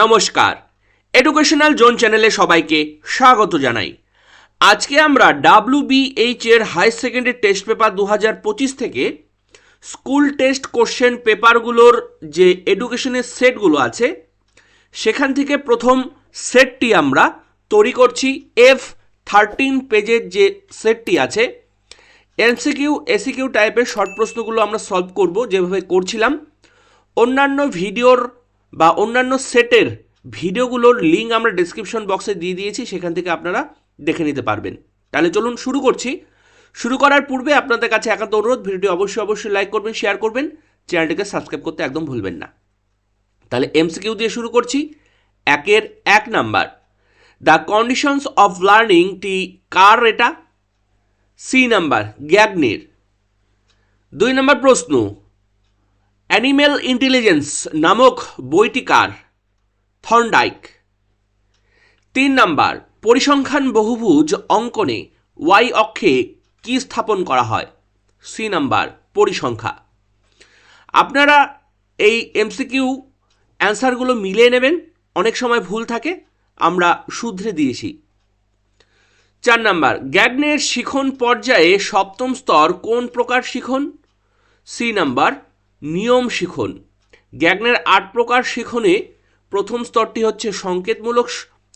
নমস্কার। Educational zone চ্যানেলে সবাইকে স্বাগত জানাই। আজকে আমরা ডাব্লু বিএইচ এর হাই সেকেন্ডারি টেস্ট পেপার দু হাজার পঁচিশ থেকে স্কুল টেস্ট কোশ্চেন পেপারগুলোর যে এডুকেশনের সেটগুলো আছে, সেখান থেকে প্রথম সেটটি আমরা তৈরি করছি। এফ থার্টিন পেজের যে সেটটি আছে এমসিকিউ এসিকিউ টাইপের শর্ট প্রশ্নগুলো আমরা সলভ করব যেভাবে করছিলাম। অন্যান্য ভিডিওর বা অন্যান্য সেটের ভিডিওগুলোর লিঙ্ক আমরা ডিসক্রিপশন বক্সে দিয়ে দিয়েছি, সেখান থেকে আপনারা দেখে নিতে পারবেন। তাহলে চলুন শুরু করছি। শুরু করার পূর্বে আপনাদের কাছে একান্ত অনুরোধ, ভিডিওটি অবশ্যই অবশ্যই লাইক করবেন শেয়ার করবেন, চ্যানেলটিকে সাবস্ক্রাইব করতে একদম ভুলবেন না। তাহলে এমসিকিউ দিয়ে শুরু করছি। একের এক number. The conditions of learning টি কার এটা? সি নাম্বার গ্যাগনির দুই নাম্বার প্রশ্ন। অ্যানিম্যাল ইন্টেলিজেন্স নামক বইটি কার? থর্নডাইক তিন নাম্বার, পরিসংখ্যান বহুভুজ অঙ্কনে ওয়াই অক্ষে কি স্থাপন করা হয়? সি নাম্বার, পরিসংখ্যা। আপনারা এই এমসিকিউ অ্যান্সারগুলো মিলিয়ে নেবেন, অনেক সময় ভুল থাকে, আমরা শুধরে দিয়েছি। চার নাম্বার, গ্যাগনের শিখন পর্যায়ে সপ্তম স্তর কোন প্রকার শিখন? সি নাম্বার নিয়ম শিখন। গ্যাগনের আট প্রকার শিখনে প্রথম স্তরটি হচ্ছে সংকেতমূলক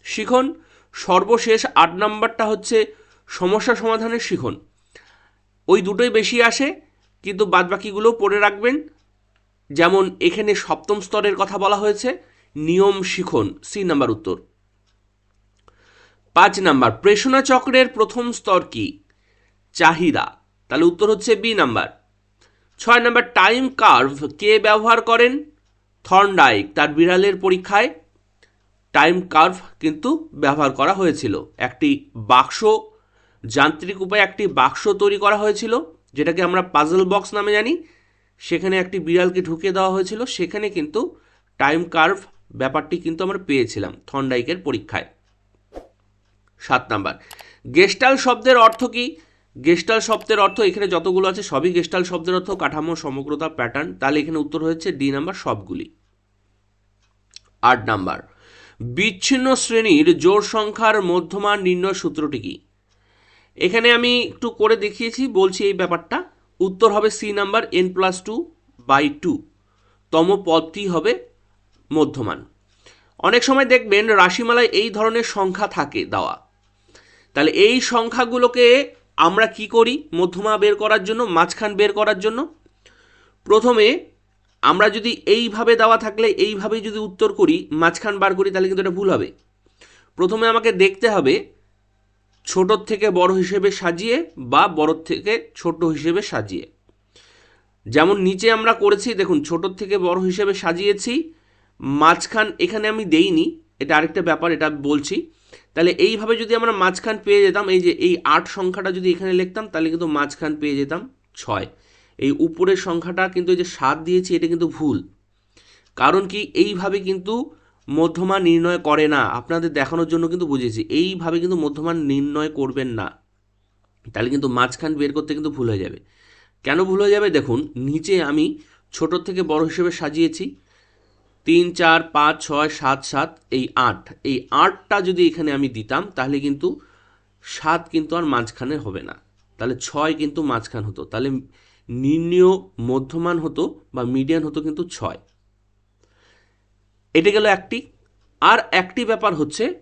শিখন, সর্বশেষ আট নাম্বারটা হচ্ছে সমস্যা সমাধানের শিখন। ওই দুটোই বেশি আসে, কিন্তু বাদবাকিগুলো পড়ে রাখবেন। যেমন এখানে সপ্তম স্তরের কথা বলা হয়েছে, নিয়ম শিখন, সি নাম্বার উত্তর। পাঁচ নাম্বার, প্রেষণা চক্রের প্রথম স্তর কি? চাহিদা। তাহলে উত্তর হচ্ছে বি নাম্বার। ছয় নম্বর টাইম কার্ভ কে ব্যবহার করেন? থর্নডাইক তার বিড়ালের পরীক্ষায় টাইম কার্ভ কিন্তু ব্যবহার করা হয়েছিল। একটি বাক্স, যান্ত্রিক উপায়ে একটি বাক্স তৈরি করা হয়েছিল, যেটাকে আমরা পাজল বক্স নামে জানি। সেখানে একটি বিড়ালকে ঢুকিয়ে দেওয়া হয়েছিল। সেখানে কিন্তু টাইম কার্ভ ব্যাপারটি কিন্তু আমরা পেয়েছিলাম থর্নডাইকের পরীক্ষায়। সাত নাম্বার গেস্টাল শব্দের অর্থ কি? গেস্টাল শব্দের অর্থ এখানে যতগুলো আছে, সবই গেস্টাল শব্দের অর্থ, কাঠামো, সমগ্রতা প্যাটার্ন তাহলে এখানে উত্তর হচ্ছে ডি নাম্বার সবগুলি। আট নাম্বার বিচ্ছিন্ন শ্রেণির জোর সংখ্যার মধ্যমান নির্ণয় সূত্রটি কি? এখানে আমি একটু করে দেখিয়েছি, বলছি এই ব্যাপারটা। উত্তর হবে C number n plus two by two তম পদটি হবে মধ্যমান। অনেক সময় দেখবেন, রাশিমালায় এই ধরনের সংখ্যা থাকে দেওয়া। তাহলে এই সংখ্যাগুলোকে আমরা কি করি? মধ্যমা বের করার জন্য, মাঝখান বের করার জন্য। প্রথমে আমরা যদি এইভাবে দেওয়া থাকলে, এইভাবেই যদি উত্তর করি, মাঝখান বার করি, তাহলে কিন্তু এটা ভুল হবে। প্রথমে আমাকে দেখতে হবে ছোটোর থেকে বড় হিসেবে সাজিয়ে বা বড় থেকে ছোট হিসেবে সাজিয়ে। যেমন নিচে আমরা করেছি, দেখুন ছোটোর থেকে বড় হিসেবে সাজিয়েছি। মাঝখান এখানে আমি দেইনি, এটা আরেকটা ব্যাপার, এটা বলছি। তাহলে এইভাবে যদি আমরা মাঝখান পেয়ে যেতাম, এই যে এই আট সংখ্যাটা যদি এখানে লিখতাম, তাহলে কিন্তু মাঝখান পেয়ে যেতাম ছয়। এই উপরের সংখ্যাটা কিন্তু এই যে সাত দিয়েছি, এটা কিন্তু ভুল। কারণ কি, এইভাবে কিন্তু মধ্যমান নির্ণয় করে না। আপনাদের দেখানোর জন্য কিন্তু বুঝেছি এইভাবে কিন্তু মধ্যমান নির্ণয় করবেন না। তাহলে কিন্তু মাঝখান বের করতে কিন্তু ভুল হয়ে যাবে। কেন ভুল হয়ে যাবে? দেখুন, নিচে আমি ছোট থেকে বড় হিসেবে সাজিয়েছি। তিন, চার, পাঁচ, ছয়, সাত সাত, এই আট। এই আটটা যদি এখানে আমি দিতাম, তাহলে কিন্তু সাত কিন্তু আর মাঝখানে হবে না। তাহলে ছয় কিন্তু মাঝখান হতো। তাহলে নির্ণীয় মধ্যমান হতো বা মিডিয়ান হতো কিন্তু ছয়। এটা গেল একটি। আর একটি ব্যাপার হচ্ছে,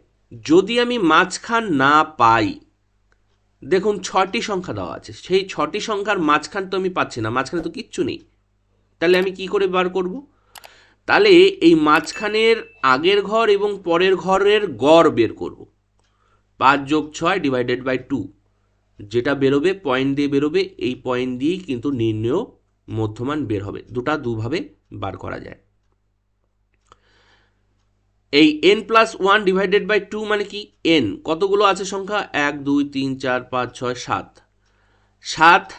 যদি আমি মাঝখান না পাই, দেখুন ছটি সংখ্যা দেওয়া আছে। সেই ছটি সংখ্যার মাঝখান তো আমি পাচ্ছি না, মাঝখানে তো কিচ্ছু নেই। তাহলে আমি কি করে বার করব? তাহলে এই মাঝখানের আগের ঘর এবং পরের ঘরের গড় বের করব। পাঁচ যোগ ছয় ডিভাইডেড বাই টু যেটা বেরোবে পয়েন্ট দিয়ে বেরোবে, এই পয়েন্ট দিয়েই কিন্তু নির্ণয় মধ্যমান বের হবে। দুটা দুভাবে বার করা যায়। এই n plus one divided by two মানে কি? এন কতগুলো আছে সংখ্যা? এক, দুই, তিন, চার, পাঁচ, ছয়, সাত। সাত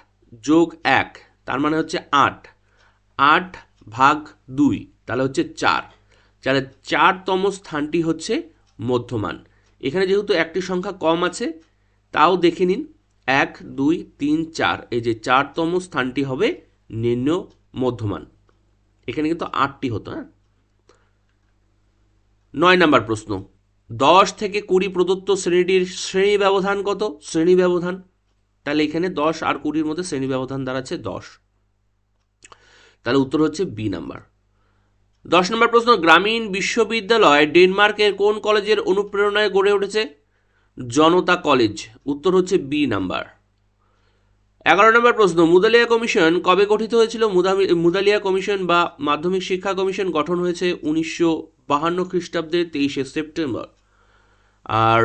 যোগ এক, তার মানে হচ্ছে আট। আট ভাগ দুই। তাহলে হচ্ছে চার। তাহলে চারতম স্থানটি হচ্ছে মধ্যমান। এখানে যেহেতু একটি সংখ্যা কম আছে, তাও দেখে নিন। এক, দুই, তিন, চার, এই যে চারতম স্থানটি হবে নিম্ন মধ্যমান। এখানে কিন্তু আটটি হতো হ্যাঁ? নয় নাম্বার প্রশ্ন। দশ থেকে কুড়ি প্রদত্ত শ্রেণীটির শ্রেণি ব্যবধান কত? শ্রেণি ব্যবধান। তাহলে এখানে দশ আর কুড়ির মধ্যে শ্রেণি ব্যবধান দাঁড়াচ্ছে দশ। তাহলে উত্তর হচ্ছে বি নাম্বার। দশ নম্বর প্রশ্ন, গ্রামীণ বিশ্ববিদ্যালয় ডেনমার্কের কোন কলেজের অনুপ্রেরণায় গড়ে উঠেছে? জনতা কলেজ। উত্তর হচ্ছে বি নাম্বার। এগারো নম্বর প্রশ্ন, মুদালিয়া কমিশন কবে গঠিত হয়েছিল? মুদালিয়া কমিশন বা মাধ্যমিক শিক্ষা কমিশন গঠন হয়েছে উনিশশো বাহান্ন খ্রিস্টাব্দে তেইশে সেপ্টেম্বর। আর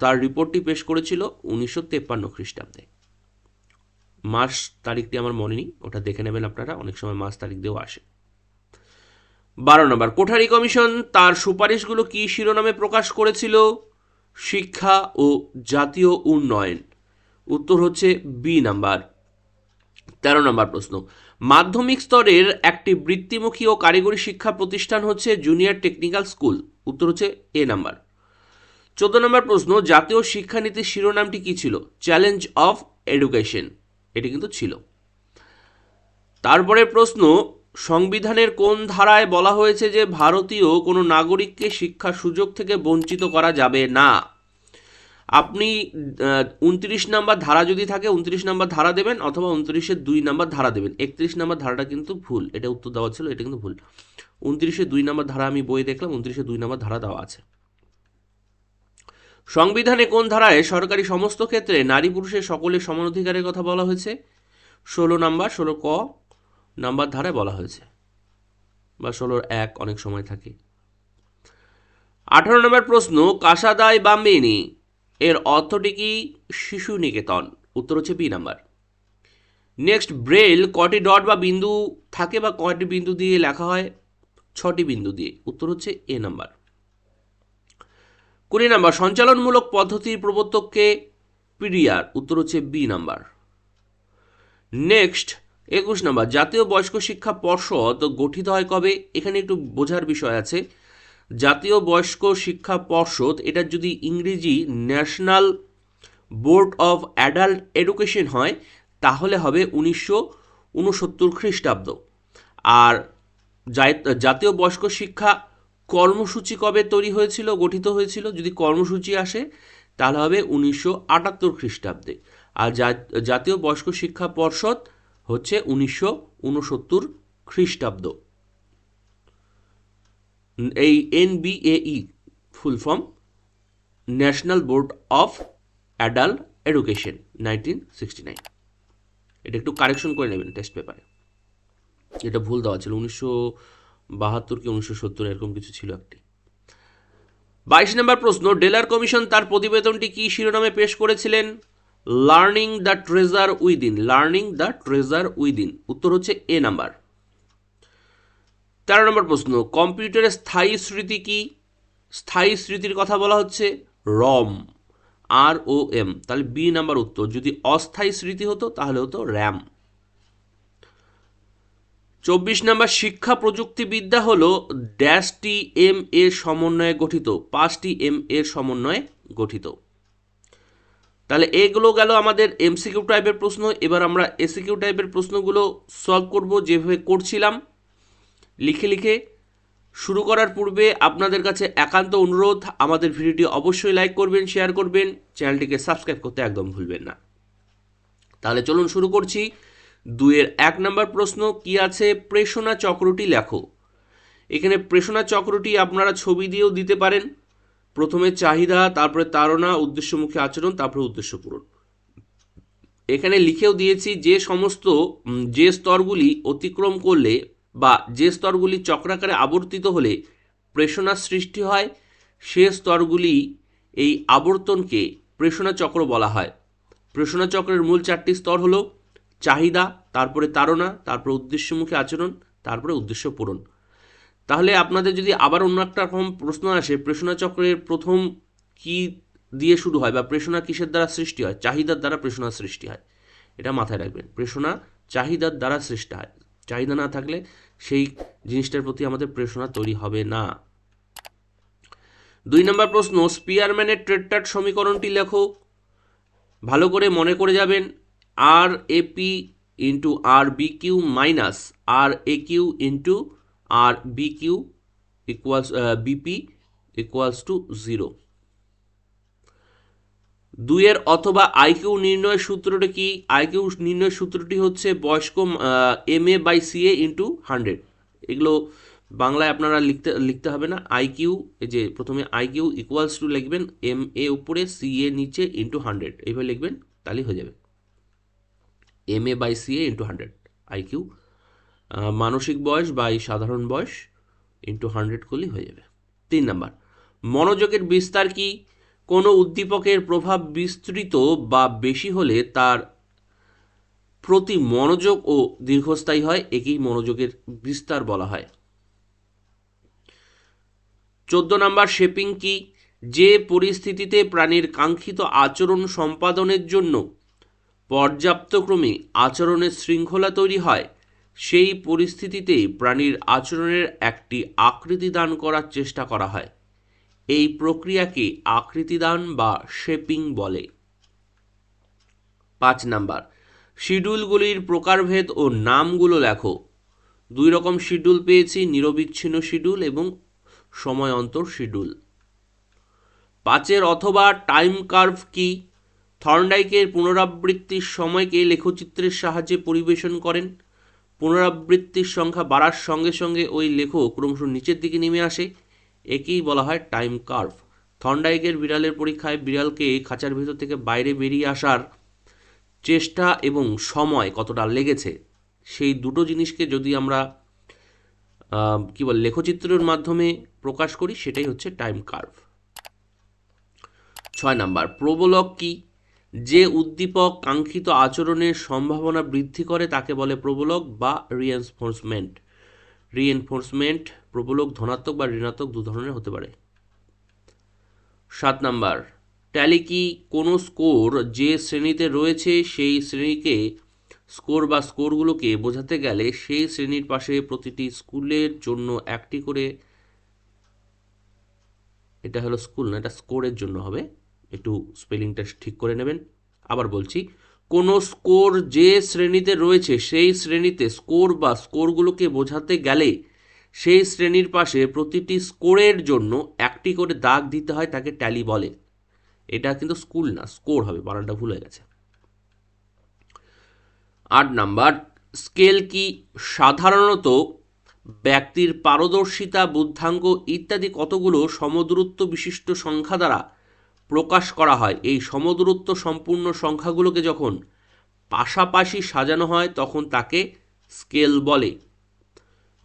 তার রিপোর্টটি পেশ করেছিল উনিশশো তেপ্পান্ন খ্রিস্টাব্দে। মাস তারিখটি আমার মনে নেই, ওটা দেখে নেবেন আপনারা, অনেক সময় মাস তারিখ দিয়েও আসে। বারো নম্বর, কোঠারি কমিশন তার সুপারিশগুলো কি শিরোনামে প্রকাশ করেছিল? শিক্ষা ও জাতীয় উন্নয়ন। উত্তর হচ্ছে বি নাম্বার। তেরো নম্বর প্রশ্ন, মাধ্যমিক স্তরের একটি বৃত্তিমুখী ও কারিগরি শিক্ষা প্রতিষ্ঠান হচ্ছে জুনিয়র টেকনিক্যাল স্কুল। উত্তর হচ্ছে এ নাম্বার। চোদ্দ নম্বর প্রশ্ন, জাতীয় শিক্ষানীতির শিরোনামটি কি ছিল? Challenge of education. এটি কিন্তু ছিল। তারপরে প্রশ্ন সংবিধানের কোন ধারায় বলা হয়েছে যে ভারতীয় কোনো নাগরিককে শিক্ষার সুযোগ থেকে বঞ্চিত করা যাবে না? আপনি উনত্রিশ নাম্বার ধারা যদি থাকে, উনত্রিশ নাম্বার ধারা দেবেন অথবা উনত্রিশের দুই নাম্বার ধারা দেবেন। একত্রিশ নাম্বার ধারাটা কিন্তু ভুল। এটা উত্তর দেওয়া ছিল, এটা কিন্তু ভুল। উনত্রিশে দুই নাম্বার ধারা আমি বই দেখলাম উনত্রিশে দুই নাম্বার ধারা দেওয়া আছে। সংবিধানে কোন ধারায় সরকারি সমস্ত ক্ষেত্রে নারী পুরুষের সকলের সমান অধিকারের কথা বলা হয়েছে? ষোলো নাম্বার, ষোলো ক নাম্বার ধারায় বলা হয়েছে। বা ষোলোর এক অনেক সময় থাকে। আঠারো নম্বর প্রশ্ন, কাসাদাই বা মেনি এর অর্থটি কি? শিশু নিকেতন। উত্তর হচ্ছে বি নাম্বার। নেক্সট ব্রেল কটি ডট বা বিন্দু থাকে বা কয়টি বিন্দু দিয়ে লেখা হয়? ছটি বিন্দু দিয়ে। উত্তর হচ্ছে এ নাম্বার। কুড়ি নাম্বার, সঞ্চালনমূলক পদ্ধতির প্রবর্তককে পিডিআর। উত্তর হচ্ছে বি নাম্বার। নেক্সট একুশ নাম্বার, জাতীয় বয়স্ক শিক্ষা পর্ষদ গঠিত হয় কবে? এখানে একটু বোঝার বিষয় আছে। জাতীয় বয়স্ক শিক্ষা পর্ষদ, এটা যদি ইংরেজি national board of adult education হয়, তাহলে হবে উনিশশো উনসত্তর খ্রিস্টাব্দ। আর জাতীয় বয়স্ক শিক্ষা কর্মসূচি কবে তৈরি হয়েছিল, গঠিত হয়েছিল? যদি কর্মসূচি আসে, তাহলে হবে উনিশশো আটাত্তর খ্রিস্টাব্দে। আর জাতীয় বয়স্ক শিক্ষা পর্ষদ হচ্ছে উনিশশো উনসত্তর খ্রিস্টাব্দ। এই NBAE full form national board of adult education nineteen sixty nine এটা একটু কারেকশন করে নেবেন টেস্ট পেপারে এটা ভুল দেওয়া ছিল, উনিশশো বাহাত্তর কি উনিশশো সত্তর, এরকম কিছু ছিল একটি। বাইশ নম্বর প্রশ্ন ডেলার কমিশন তার প্রতিবেদনটি কি শিরোনামে পেশ করেছিলেন? Learning the treasure within learning the treasure within উত্তর হচ্ছে এ নাম্বার তেরো নম্বর প্রশ্ন, কম্পিউটারের স্থায়ী স্মৃতি কি? স্থায়ী স্মৃতির কথা বলা হচ্ছে রম আর ও এম তাহলে বি নাম্বার উত্তর। যদি অস্থায়ী স্মৃতি হতো, তাহলে হতো র্যাম চব্বিশ নাম্বার, শিক্ষা প্রযুক্তিবিদ্যা হলো ড্যাশটি এম এর সমন্বয়ে গঠিত। পাঁচটি এম এর সমন্বয়ে গঠিত। তাহলে এগুলো গেল আমাদের এমসিকিউ টাইপের প্রশ্ন। এবার আমরা এসিকিউ টাইপের প্রশ্নগুলো সলভ করব যেভাবে করছিলাম। লিখে লিখে। শুরু করার পূর্বে আপনাদের কাছে একান্ত অনুরোধ, আমাদের ভিডিওটি অবশ্যই লাইক করবেন শেয়ার করবেন, চ্যানেলটিকে সাবস্ক্রাইব করতে একদম ভুলবেন না। তাহলে চলুন শুরু করছি। দুয়ের এক নম্বর প্রশ্ন, কি আছে? প্রেষণা চক্রটি লেখো। এখানে প্রেষণা চক্রটি আপনারা ছবি দিয়েও দিতে পারেন। প্রথমে চাহিদা, তারপরে তাড়না, উদ্দেশ্যমুখী আচরণ, তারপরে উদ্দেশ্য পূরণ। এখানে লিখেও দিয়েছি যে সমস্ত যে স্তরগুলি অতিক্রম করলে বা যে স্তরগুলি চক্রাকারে আবর্তিত হলে প্রেষণা সৃষ্টি হয়, সে স্তরগুলি এই আবর্তনকে প্রেষণা চক্র বলা হয়। প্রেষণা চক্রের মূল চারটি স্তর হলো চাহিদা, তারপরে তাড়না, তারপরে উদ্দেশ্যমুখী আচরণ, তারপরে উদ্দেশ্য পূরণ। তাহলে আপনাদের যদি আবার অন্য একটা রকম প্রশ্ন আসে, প্রেষণা চক্রের প্রথম কি দিয়ে শুরু হয় বা প্রেষণা কিসের দ্বারা সৃষ্টি হয়? চাহিদার দ্বারা প্রেষণা সৃষ্টি হয়। এটা মাথায় রাখবেন। প্রেষণা চাহিদার দ্বারা সৃষ্টি হয়। চাহিদা না থাকলে সেই জিনিসটার প্রতি আমাদের প্রেষণা তৈরি হবে না। দুই নম্বর প্রশ্ন, স্পিয়ারম্যানের ট্রেডটাট সমীকরণটি লেখো। ভালো করে মনে করে যাবেন। R AP into R B Q minus R A Q into R B Q equals BP equals to zero দুইয়ের অথবা আইকিউ নির্ণয়ের সূত্রটা কি? আইকিউ নির্ণয়ের সূত্রটি হচ্ছে বয়স্ক M A by C A into hundred এগুলো বাংলায় আপনারা লিখতে লিখতে হবে না। আইকিউ এই যে প্রথমে আইকিউ ইকুয়ালস টু লিখবেন এম এ উপরে সি এ নিচে ইন্টু হান্ড্রেড এইভাবে লিখবেন, তাহলেই হয়ে যাবে। M A by C A into hundred IQ মানসিক বয়স বা এই সাধারণ বয়স ইন্টু হান্ড্রেড করলেই হয়ে যাবে। তিন নাম্বার, মনোযোগের বিস্তার কি? কোনো উদ্দীপকের প্রভাব বিস্তৃত বা বেশি হলে তার প্রতি মনোযোগ ও দীর্ঘস্থায়ী হয়, একেই মনোযোগের বিস্তার বলা হয়। চোদ্দ নাম্বার শেপিং কি? যে পরিস্থিতিতে প্রাণীর কাঙ্ক্ষিত আচরণ সম্পাদনের জন্য পর্যাপ্তক্রমে আচরণের শৃঙ্খলা তৈরি হয় সেই পরিস্থিতিতে প্রাণীর আচরণের একটি আকৃতি দান করার চেষ্টা করা হয়। এই প্রক্রিয়াকে আকৃতিদান বা শেপিং বলে। পাঁচ নাম্বার, শিডিউলগুলির প্রকারভেদ ও নামগুলো লেখো। দুই রকম শিডিউল পেয়েছি, নিরবিচ্ছিন্ন শিডিউল এবং সময় অন্তর শিডিউল। পাঁচের অথবা টাইম কার্ভ কি? থর্নডাইকের পুনরাবৃত্তির সময়কে লেখচিত্রের সাহায্যে পরিবেশন করেন। পুনরাবৃত্তির সংখ্যা বাড়ার সঙ্গে সঙ্গে ওই লেখক ক্রমশ নিচের দিকে নেমে আসে। একেই বলা হয় টাইম কার্ভ। থর্নডাইকের বিড়ালের পরীক্ষায় বিড়ালকে খাঁচার ভিতর থেকে বাইরে বেরিয়ে আসার চেষ্টা এবং সময় কতটা লেগেছে, সেই দুটো জিনিসকে যদি আমরা কি বল, লেখচিত্রের মাধ্যমে প্রকাশ করি, সেটাই হচ্ছে টাইম কার্ভ। ছয় নাম্বার, প্রবলক কি? যে উদ্দীপক কাঙ্ক্ষিত আচরণের সম্ভাবনা বৃদ্ধি করে তাকে বলে প্রবলক বা রিএনফোর্সমেন্ট রিএনফোর্সমেন্ট প্রবলক, ধনাত্মক বা ঋণাত্মক দু ধরনের হতে পারে। সাত নাম্বার ট্যালি কি কোনো স্কোর যে শ্রেণীতে রয়েছে সেই শ্রেণীকে স্কোর বা স্কোরগুলোকে বোঝাতে গেলে সেই শ্রেণির পাশে প্রতিটি স্কুলের জন্য একটি করে, এটা হলো স্কুল না, এটা স্কোরের জন্য হবে। একটু স্পেলিংটা ঠিক করে নেবেন। আবার বলছি, কোনো স্কোর যে শ্রেণীতে রয়েছে, সেই শ্রেণীতে স্কোর বা স্কোরগুলোকে বোঝাতে গেলে সেই শ্রেণির পাশে প্রতিটি স্কোরের জন্য একটি করে দাগ দিতে হয় তাকে ট্যালি বলে। এটা কিন্তু স্কুল না, স্কোর হবে, বানানটা ভুল হয়ে গেছে। আট নাম্বার, স্কেল কি সাধারণত ব্যক্তির পারদর্শিতা, বুদ্ধাঙ্গ ইত্যাদি কতগুলো সমদূরত্ব বিশিষ্ট সংখ্যা দ্বারা প্রকাশ করা হয়। এই সমদূরত্ব সম্পূর্ণ সংখ্যাগুলোকে যখন পাশাপাশি সাজানো হয়, তখন তাকে স্কেল বলে।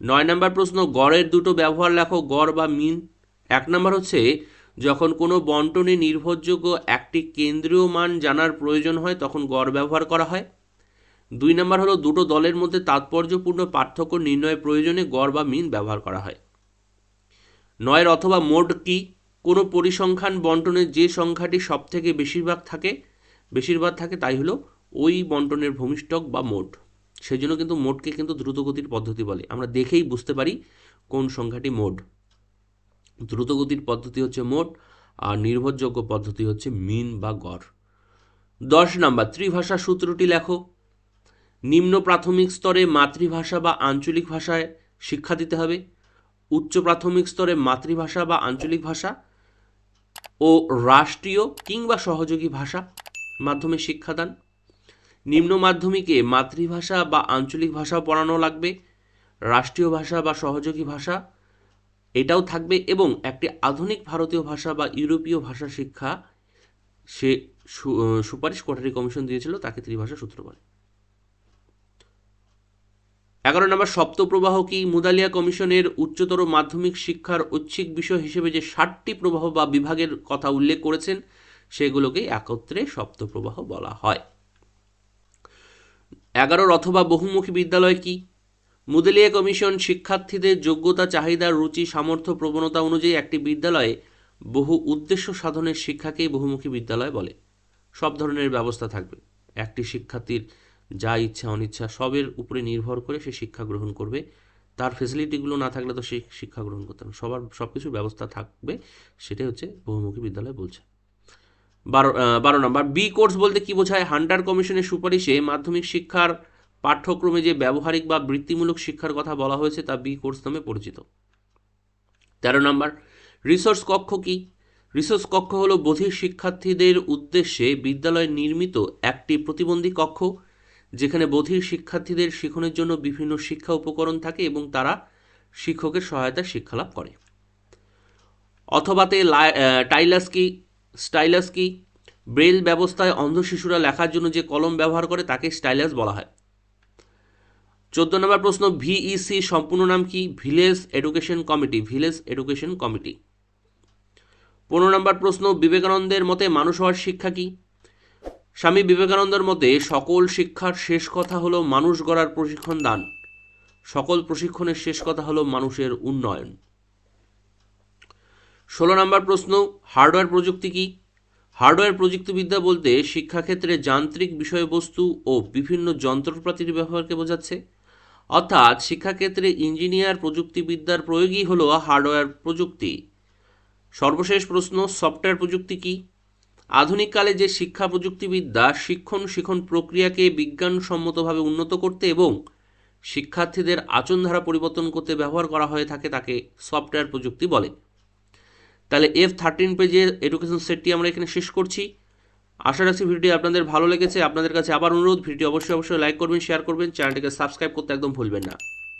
নয় নম্বর প্রশ্ন, গড়ের দুটো ব্যবহার লেখো, গড় বা মিন। এক নম্বর হচ্ছে, যখন কোনো বন্টনে নির্ভরযোগ্য একটি কেন্দ্রীয় মান জানার প্রয়োজন হয়, তখন গড় ব্যবহার করা হয়। দুই নম্বর হলো, দুটো দলের মধ্যে তাৎপর্যপূর্ণ পার্থক্য নির্ণয়ের প্রয়োজনে গড় বা মিন ব্যবহার করা হয়। নয়ের অথবা মোড কি? কোনো পরিসংখ্যান বন্টনের যে সংখ্যাটি সবথেকে বেশিরভাগ থাকে বেশিরভাগ থাকে তাই হলো ওই বন্টনের ভূমিষ্ঠক বা মোট। সেই জন্য কিন্তু মোটকে কিন্তু দ্রুতগতির পদ্ধতি বলে। আমরা দেখেই বুঝতে পারি কোন সংখ্যাটি মোড দ্রুতগতির পদ্ধতি হচ্ছে মোট আর নির্ভরযোগ্য পদ্ধতি হচ্ছে মিন বা গড়। দশ নাম্বার, ত্রিভাষা সূত্রটি লেখো। নিম্ন প্রাথমিক স্তরে মাতৃভাষা বা আঞ্চলিক ভাষায় শিক্ষা দিতে হবে। উচ্চ প্রাথমিক স্তরে মাতৃভাষা বা আঞ্চলিক ভাষা ও রাষ্ট্রীয় কিংবা সহযোগী ভাষা মাধ্যমে শিক্ষাদান। নিম্ন মাধ্যমিকে মাতৃভাষা বা আঞ্চলিক ভাষা পড়ানো লাগবে। রাষ্ট্রীয় ভাষা বা সহযোগী ভাষা এটাও থাকবে এবং একটি আধুনিক ভারতীয় ভাষা বা ইউরোপীয় ভাষা শিক্ষা সে সুপারিশ কোঠারি কমিশন দিয়েছিল, তাকে ত্রিভাষা সূত্র বলে। এগারো নম্বর, সপ্তপ্রবাহ কি মুদালিয়া কমিশনের উচ্চতর মাধ্যমিক শিক্ষার ঐচ্ছিক বিষয় হিসেবে যে ষাটটি প্রবাহ বা বিভাগের কথা উল্লেখ করেছেন, সেগুলোকে একত্রে সপ্তপ্রবাহ বলা হয়। এগারোর, অথবা বহুমুখী বিদ্যালয় কি? মুদালিয়া কমিশন শিক্ষার্থীদের যোগ্যতা, চাহিদা, রুচি, সামর্থ্য, প্রবণতা অনুযায়ী একটি বিদ্যালয়ে বহু উদ্দেশ্য সাধনের শিক্ষাকেই বহুমুখী বিদ্যালয় বলে। সব ধরনের ব্যবস্থা থাকবে। একটি শিক্ষার্থীর যা ইচ্ছা, অনিচ্ছা, সবের উপরে নির্ভর করে সে শিক্ষা গ্রহণ করবে। তার ফেসিলিটিগুলো না থাকলে তো সে শিক্ষা গ্রহণ করতে পারবে সবার সব কিছুর ব্যবস্থা থাকবে, সেটাই হচ্ছে বহুমুখী বিদ্যালয় বলছে। বারো বারো নম্বর বি কোর্স বলতে কি বোঝায়? হান্টার কমিশনের সুপারিশে মাধ্যমিক শিক্ষার পাঠ্যক্রমে যে ব্যবহারিক বা বৃত্তিমূলক শিক্ষার কথা বলা হয়েছে, তা বি কোর্স নামে পরিচিত। তেরো নম্বর রিসোর্স কক্ষ কি? রিসোর্স কক্ষ হলো বধির শিক্ষার্থীদের উদ্দেশ্যে বিদ্যালয়ে নির্মিত একটি প্রতিবন্ধী কক্ষ। যেখানে বধির শিক্ষার্থীদের শিখনের জন্য বিভিন্ন শিক্ষা উপকরণ থাকে এবং তারা শিক্ষকের সহায়তায় শিক্ষালাভ করে। অথবাতে টাইলাস কি, স্টাইলাস কি, ব্রেল ব্যবস্থায় অন্ধ শিশুরা লেখার জন্য যে কলম ব্যবহার করে তাকে স্টাইলাস বলা হয়। চোদ্দ নম্বর প্রশ্ন, ভিইসি সম্পূর্ণ নাম কি? Village education committee, village education committee. পনেরো নম্বর প্রশ্ন, বিবেকানন্দের মতে মানুষ হওয়ার শিক্ষা কি? স্বামী বিবেকানন্দের মতে সকল শিক্ষার শেষ কথা হলো মানুষ গড়ার প্রশিক্ষণ দান। সকল প্রশিক্ষণের শেষ কথা হলো মানুষের উন্নয়ন। ষোলো নম্বর প্রশ্ন, হার্ডওয়্যার প্রযুক্তি কি? হার্ডওয়্যার প্রযুক্তিবিদ্যা বলতে শিক্ষাক্ষেত্রে যান্ত্রিক বিষয়বস্তু ও বিভিন্ন যন্ত্রপাতির ব্যবহারকে বোঝাচ্ছে। অর্থাৎ শিক্ষাক্ষেত্রে ইঞ্জিনিয়ার প্রযুক্তিবিদ্যার প্রয়োগই হলো হার্ডওয়্যার প্রযুক্তি। সর্বশেষ প্রশ্ন, সফটওয়্যার প্রযুক্তি কি? আধুনিককালে যে শিক্ষা প্রযুক্তিবিদ্যা শিক্ষণ শিখন প্রক্রিয়াকে বিজ্ঞানসম্মতভাবে উন্নত করতে এবং শিক্ষার্থীদের আচরণধারা পরিবর্তন করতে ব্যবহার করা হয়ে থাকে তাকে সফটওয়্যার প্রযুক্তি বলে। তাহলে এফ থার্টিন পেজের এডুকেশন সেটটি আমরা এখানে শেষ করছি। আশা রাখছি ভিডিওটি আপনাদের ভালো লেগেছে। আপনাদের কাছে আবার অনুরোধ ভিডিও অবশ্যই অবশ্যই লাইক করবেন শেয়ার করবেন চ্যানেলটিকে সাবস্ক্রাইব করতে একদম ভুলবেন না।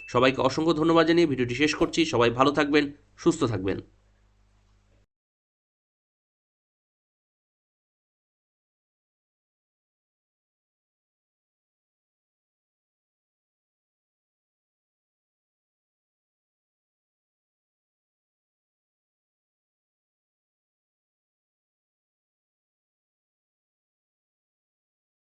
সবাইকে অসংখ্য ধন্যবাদ জানিয়ে ভিডিওটি শেষ করছি। সবাই ভালো থাকবেন, সুস্থ থাকবেন।